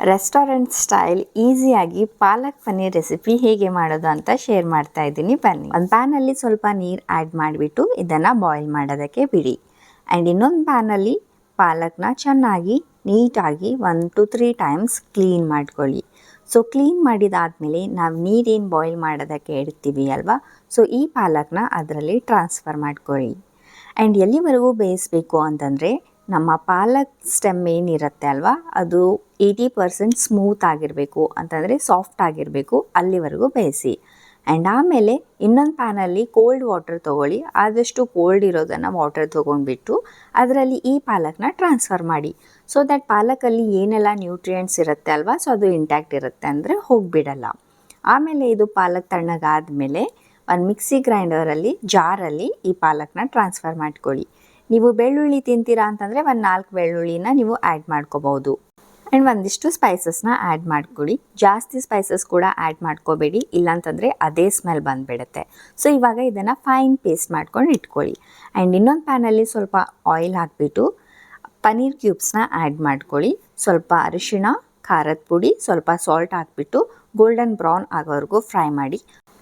Restaurant style ಈಸಿಯಾಗಿ ಪಾಲಕ್ paneer recipe ಹೇಗೆ ಮಾಡೋದು ಅಂತ ಶೇರ್ ಮಾಡ್ತಾ ಇದ್ದೀನಿ. ಬನ್ನಿ. ಒಂದು ಪ್ಯಾನಲ್ಲಿ ಸ್ವಲ್ಪ ನೀರು ಆ್ಯಡ್ ಮಾಡಿಬಿಟ್ಟು ಇದನ್ನು ಬಾಯ್ಲ್ ಮಾಡೋದಕ್ಕೆ ಬಿಡಿ. ಆ್ಯಂಡ್ ಇನ್ನೊಂದು ಪ್ಯಾನಲ್ಲಿ ಪಾಲಕ್ನ ಚೆನ್ನಾಗಿ, ನೀಟಾಗಿ one two three times clean ಮಾಡ್ಕೊಳ್ಳಿ. ಸೊ ಕ್ಲೀನ್ ಮಾಡಿದಾದಮೇಲೆ ನಾವು ನೀರೇನು ಬಾಯ್ಲ್ ಮಾಡೋದಕ್ಕೆ ಇಡ್ತೀವಿ ಅಲ್ವಾ? ಸೊ ಈ ಪಾಲಕ್ನ ಅದರಲ್ಲಿ ಟ್ರಾನ್ಸ್ಫರ್ ಮಾಡ್ಕೊಳ್ಳಿ. ಆ್ಯಂಡ್ ಎಲ್ಲಿವರೆಗೂ ಬೇಯಿಸ್ಬೇಕು ಅಂತಂದರೆ ನಮ್ಮ ಪಾಲಕ್ ಸ್ಟೆಮ್ ಏನಿರುತ್ತೆ ಅಲ್ವಾ? ಅದು ಏಯ್ಟಿ ಪರ್ಸೆಂಟ್ ಸ್ಮೂತ್ ಆಗಿರಬೇಕು. ಅಂತಂದರೆ ಸಾಫ್ಟ್ ಆಗಿರಬೇಕು ಅಲ್ಲಿವರೆಗೂ ಬೇಯಿಸಿ. ಆ್ಯಂಡ್ ಆಮೇಲೆ ಇನ್ನೊಂದು ಪ್ಯಾನಲ್ಲಿ ಕೋಲ್ಡ್ ವಾಟರ್ ತೊಗೊಳ್ಳಿ. ಆದಷ್ಟು ಕೋಲ್ಡ್ ಇರೋದನ್ನು ವಾಟರ್ ತೊಗೊಂಡ್ಬಿಟ್ಟು ಅದರಲ್ಲಿ ಈ ಪಾಲಕ್ನ ಟ್ರಾನ್ಸ್ಫರ್ ಮಾಡಿ. ಸೊ ದಟ್ ಪಾಲಕಲ್ಲಿ ಏನೆಲ್ಲ ನ್ಯೂಟ್ರಿಯೆಂಟ್ಸ್ ಇರುತ್ತೆ ಅಲ್ವಾ? ಸೊ ಅದು ಇಂಟ್ಯಾಕ್ಟ್ ಇರುತ್ತೆ ಅಂದರೆ ಹೋಗಿಬಿಡಲ್ಲ. ಆಮೇಲೆ ಇದು ಪಾಲಕ್ ತಣ್ಣಗಾದ ಮೇಲೆ ಒಂದು ಮಿಕ್ಸಿ ಗ್ರೈಂಡರಲ್ಲಿ ಜಾರಲ್ಲಿ ಈ ಪಾಲಕ್ನ ಟ್ರಾನ್ಸ್ಫರ್ ಮಾಡ್ಕೊಳ್ಳಿ. ನೀವು ಬೆಳ್ಳುಳ್ಳಿ ತಿಂತೀರಾ ಅಂತಂದರೆ ಒಂದು ನಾಲ್ಕು ಬೆಳ್ಳುಳ್ಳಿನ ನೀವು ಆ್ಯಡ್ ಮಾಡ್ಕೋಬೋದು ಆ್ಯಂಡ್ ಒಂದಿಷ್ಟು ಸ್ಪೈಸಸ್ನ ಆ್ಯಡ್ ಮಾಡ್ಕೊಳ್ಳಿ. ಜಾಸ್ತಿ ಸ್ಪೈಸಸ್ ಕೂಡ ಆ್ಯಡ್ ಮಾಡ್ಕೋಬೇಡಿ. ಇಲ್ಲಾಂತಂದರೆ ಅದೇ ಸ್ಮೆಲ್ ಬಂದುಬಿಡುತ್ತೆ. ಸೊ ಇವಾಗ ಇದನ್ನು ಫೈನ್ ಪೇಸ್ಟ್ ಮಾಡ್ಕೊಂಡು ಇಟ್ಕೊಳ್ಳಿ. ಆ್ಯಂಡ್ ಇನ್ನೊಂದು ಪ್ಯಾನಲ್ಲಿ ಸ್ವಲ್ಪ ಆಯಿಲ್ ಹಾಕಿಬಿಟ್ಟು ಪನ್ನೀರ್ ಕ್ಯೂಬ್ಸ್ನ ಆ್ಯಡ್ ಮಾಡ್ಕೊಳ್ಳಿ. ಸ್ವಲ್ಪ ಅರಿಶಿಣ, ಖಾರದ ಪುಡಿ, ಸ್ವಲ್ಪ ಸಾಲ್ಟ್ ಹಾಕಿಬಿಟ್ಟು ಗೋಲ್ಡನ್ ಬ್ರೌನ್ ಆಗೋವರೆಗೂ ಫ್ರೈ ಮಾಡಿ.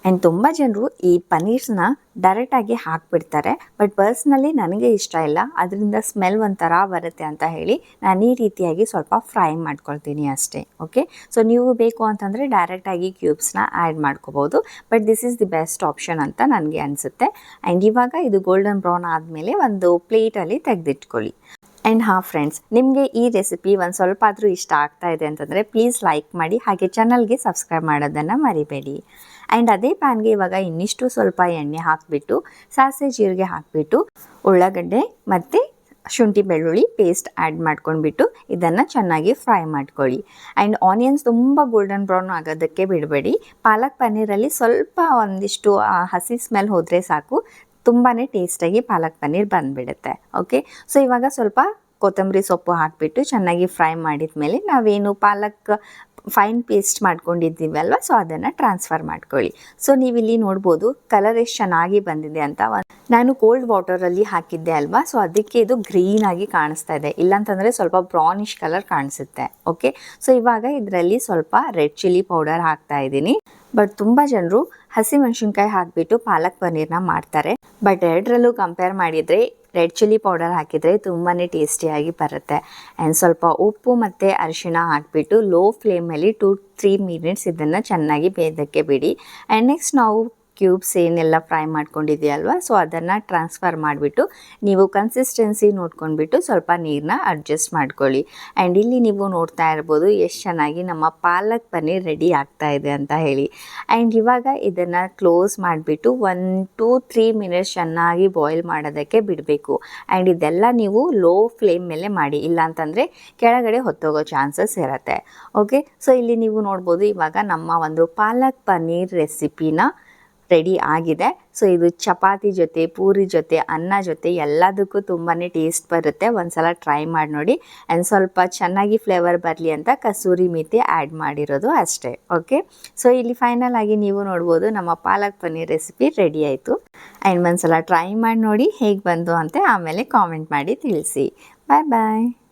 ಆ್ಯಂಡ್ ತುಂಬ ಜನರು ಈ ಪನ್ನೀರ್ಸ್ನ ಡೈರೆಕ್ಟಾಗಿ ಹಾಕಿಬಿಡ್ತಾರೆ. ಬಟ್ ಪರ್ಸ್ನಲಿ ನನಗೆ ಇಷ್ಟ ಇಲ್ಲ. ಅದರಿಂದ ಸ್ಮೆಲ್ ಒಂಥರ ಬರುತ್ತೆ ಅಂತ ಹೇಳಿ ನಾನು ಈ ರೀತಿಯಾಗಿ ಸ್ವಲ್ಪ ಫ್ರೈ ಮಾಡ್ಕೊಳ್ತೀನಿ ಅಷ್ಟೇ. ಓಕೆ ಸೊ ನೀವು ಬೇಕು ಅಂತಂದರೆ ಡೈರೆಕ್ಟಾಗಿ ಕ್ಯೂಬ್ಸ್ನ ಆ್ಯಡ್ ಮಾಡ್ಕೋಬೋದು. But this is the best option ಅಂತ ನನಗೆ ಅನಿಸುತ್ತೆ. ಆ್ಯಂಡ್ ಇವಾಗ ಇದು ಗೋಲ್ಡನ್ ಬ್ರೌನ್ ಆದಮೇಲೆ ಒಂದು ಪ್ಲೇಟಲ್ಲಿ ತೆಗೆದಿಟ್ಕೊಳ್ಳಿ. ಆ್ಯಂಡ್ ಹಾಂ ಫ್ರೆಂಡ್ಸ್ ನಿಮಗೆ ಈ ರೆಸಿಪಿ ಒಂದು ಸ್ವಲ್ಪ ಆದರೂ ಇಷ್ಟ ಆಗ್ತಾ ಇದೆ ಅಂತಂದರೆ ಪ್ಲೀಸ್ ಲೈಕ್ ಮಾಡಿ ಹಾಗೆ ಚಾನಲ್ಗೆ ಸಬ್ಸ್ಕ್ರೈಬ್ ಮಾಡೋದನ್ನು ಮರಿಬೇಡಿ. ಆ್ಯಂಡ್ ಅದೇ ಪ್ಯಾನ್ಗೆ ಇವಾಗ ಇನ್ನಿಷ್ಟು ಸ್ವಲ್ಪ ಎಣ್ಣೆ ಹಾಕಿಬಿಟ್ಟು, ಸಾಸಿವೆ ಜೀರಿಗೆ ಹಾಕಿಬಿಟ್ಟು, ಉಳ್ಳಾಗಡ್ಡೆ ಮತ್ತು ಶುಂಠಿ ಬೆಳ್ಳುಳ್ಳಿ ಪೇಸ್ಟ್ ಆ್ಯಡ್ ಮಾಡ್ಕೊಂಡ್ಬಿಟ್ಟು ಇದನ್ನು ಚೆನ್ನಾಗಿ ಫ್ರೈ ಮಾಡ್ಕೊಳ್ಳಿ. ಆ್ಯಂಡ್ ಆನಿಯನ್ಸ್ ತುಂಬ ಗೋಲ್ಡನ್ ಬ್ರೌನ್ ಆಗೋದಕ್ಕೆ ಬಿಡಬೇಡಿ. ಪಾಲಕ್ ಪನ್ನೀರಲ್ಲಿ ಸ್ವಲ್ಪ ಒಂದಿಷ್ಟು ಹಸಿ ಸ್ಮೆಲ್ ಹೋದರೆ ಸಾಕು. ತುಂಬಾ ಟೇಸ್ಟಾಗಿ ಪಾಲಕ್ ಪನ್ನೀರ್ ಬಂದುಬಿಡುತ್ತೆ. ಓಕೆ ಸೊ ಇವಾಗ ಸ್ವಲ್ಪ ಕೊತ್ತಂಬರಿ ಸೊಪ್ಪು ಹಾಕಿಬಿಟ್ಟು ಚೆನ್ನಾಗಿ ಫ್ರೈ ಮಾಡಿದ ಮೇಲೆ ನಾವೇನು ಪಾಲಕ್ ಫೈನ್ ಪೇಸ್ಟ್ ಮಾಡ್ಕೊಂಡಿದ್ದೀವಲ್ವ ಸೊ ಅದನ್ನು ಟ್ರಾನ್ಸ್ಫರ್ ಮಾಡ್ಕೊಳ್ಳಿ. ಸೊ ನೀವು ಇಲ್ಲಿ ನೋಡ್ಬೋದು ಕಲರ್ ಎಷ್ಟು ಚೆನ್ನಾಗಿ ಬಂದಿದೆ ಅಂತ ನಾನು ಕೋಲ್ಡ್ ವಾಟರಲ್ಲಿ ಹಾಕಿದ್ದೆ ಅಲ್ವಾ ಸೊ ಅದಕ್ಕೆ ಇದು ಗ್ರೀನ್ ಆಗಿ ಕಾಣಿಸ್ತಾ ಇದೆ. ಇಲ್ಲಾಂತಂದರೆ ಸ್ವಲ್ಪ ಬ್ರೌನಿಶ್ ಕಲರ್ ಕಾಣಿಸುತ್ತೆ ಓಕೆ ಸೊ ಇವಾಗ ಇದರಲ್ಲಿ ಸ್ವಲ್ಪ ರೆಡ್ ಚಿಲ್ಲಿ ಪೌಡರ್ ಹಾಕ್ತಾ ಇದ್ದೀನಿ. ಬಟ್ ತುಂಬ ಜನರು ಹಸಿ ಮೆಣಸಿನ್ಕಾಯಿ ಹಾಕಿಬಿಟ್ಟು ಪಾಲಕ್ ಪನ್ನೀರ್ನ ಮಾಡ್ತಾರೆ. ಬಟ್ ಎರಡರಲ್ಲೂ ಕಂಪೇರ್ ಮಾಡಿದರೆ ರೆಡ್ ಚಿಲ್ಲಿ ಪೌಡರ್ ಹಾಕಿದರೆ ತುಂಬಾ ಟೇಸ್ಟಿಯಾಗಿ ಬರುತ್ತೆ. ಆ್ಯಂಡ್ ಸ್ವಲ್ಪ ಉಪ್ಪು ಮತ್ತು ಅರಿಶಿಣ ಹಾಕಿಬಿಟ್ಟು ಲೋ ಫ್ಲೇಮಲ್ಲಿ ಟು ತ್ರೀ ಮಿನಿಟ್ಸ್ ಇದನ್ನು ಚೆನ್ನಾಗಿ ಬೇಯೋದಕ್ಕೆ ಬಿಡಿ. ಆ್ಯಂಡ್ ನೆಕ್ಸ್ಟ್ ನಾವು ಕ್ಯೂಬ್ಸ್ ಏನೆಲ್ಲ ಫ್ರೈ ಮಾಡ್ಕೊಂಡಿದೆಯಲ್ವ ಸೊ ಅದನ್ನು ಟ್ರಾನ್ಸ್ಫರ್ ಮಾಡಿಬಿಟ್ಟು ನೀವು ಕನ್ಸಿಸ್ಟೆನ್ಸಿ ನೋಡ್ಕೊಂಡ್ಬಿಟ್ಟು ಸ್ವಲ್ಪ ನೀರನ್ನ ಅಡ್ಜಸ್ಟ್ ಮಾಡ್ಕೊಳ್ಳಿ. ಆ್ಯಂಡ್ ಇಲ್ಲಿ ನೀವು ನೋಡ್ತಾ ಇರ್ಬೋದು ಎಷ್ಟು ಚೆನ್ನಾಗಿ ನಮ್ಮ ಪಾಲಕ್ ಪನ್ನೀರ್ ರೆಡಿ ಆಗ್ತಾ ಇದೆ ಅಂತ ಹೇಳಿ. ಆ್ಯಂಡ್ ಇವಾಗ ಇದನ್ನು ಕ್ಲೋಸ್ ಮಾಡಿಬಿಟ್ಟು ಒನ್ ಟೂ ತ್ರೀ ಮಿನಿಟ್ಸ್ ಚೆನ್ನಾಗಿ ಬಾಯ್ಲ್ ಮಾಡೋದಕ್ಕೆ ಬಿಡಬೇಕು. ಆ್ಯಂಡ್ ಇದೆಲ್ಲ ನೀವು ಲೋ ಫ್ಲೇಮ್ ಮೇಲೆ ಮಾಡಿ. ಇಲ್ಲಾಂತಂದರೆ ಕೆಳಗಡೆ ಹೊತ್ತೋಗೋ ಚಾನ್ಸಸ್ ಇರುತ್ತೆ. ಓಕೆ ಸೊ ಇಲ್ಲಿ ನೀವು ನೋಡ್ಬೋದು ಇವಾಗ ನಮ್ಮ ಒಂದು ಪಾಲಕ್ ಪನ್ನೀರ್ ರೆಸಿಪಿನ ರೆಡಿ ಆಗಿದೆ. ಸೊ ಇದು ಚಪಾತಿ ಜೊತೆ, ಪೂರಿ ಜೊತೆ, ಅನ್ನ ಜೊತೆ ಎಲ್ಲದಕ್ಕೂ ತುಂಬಾ ಟೇಸ್ಟ್ ಬರುತ್ತೆ. ಒಂದ್ಸಲ ಟ್ರೈ ಮಾಡಿ ನೋಡಿ. ಆ್ಯಂಡ್ ಸ್ವಲ್ಪ ಚೆನ್ನಾಗಿ ಫ್ಲೇವರ್ ಬರಲಿ ಅಂತ ಕಸೂರಿ ಮೆಥಿ ಆ್ಯಡ್ ಮಾಡಿರೋದು ಅಷ್ಟೇ. ಓಕೆ ಸೊ ಇಲ್ಲಿ ಫೈನಲ್ ಆಗಿ ನೀವು ನೋಡ್ಬೋದು ನಮ್ಮ ಪಾಲಕ್ ಪನ್ನೀರ್ ರೆಸಿಪಿ ರೆಡಿ ಆಯಿತು. ಆ್ಯಂಡ್ ಒಂದ್ಸಲ ಟ್ರೈ ಮಾಡಿ ನೋಡಿ ಹೇಗೆ ಬಂತು ಅಂತ ಆಮೇಲೆ ಕಾಮೆಂಟ್ ಮಾಡಿ ತಿಳಿಸಿ. ಬಾಯ್ ಬಾಯ್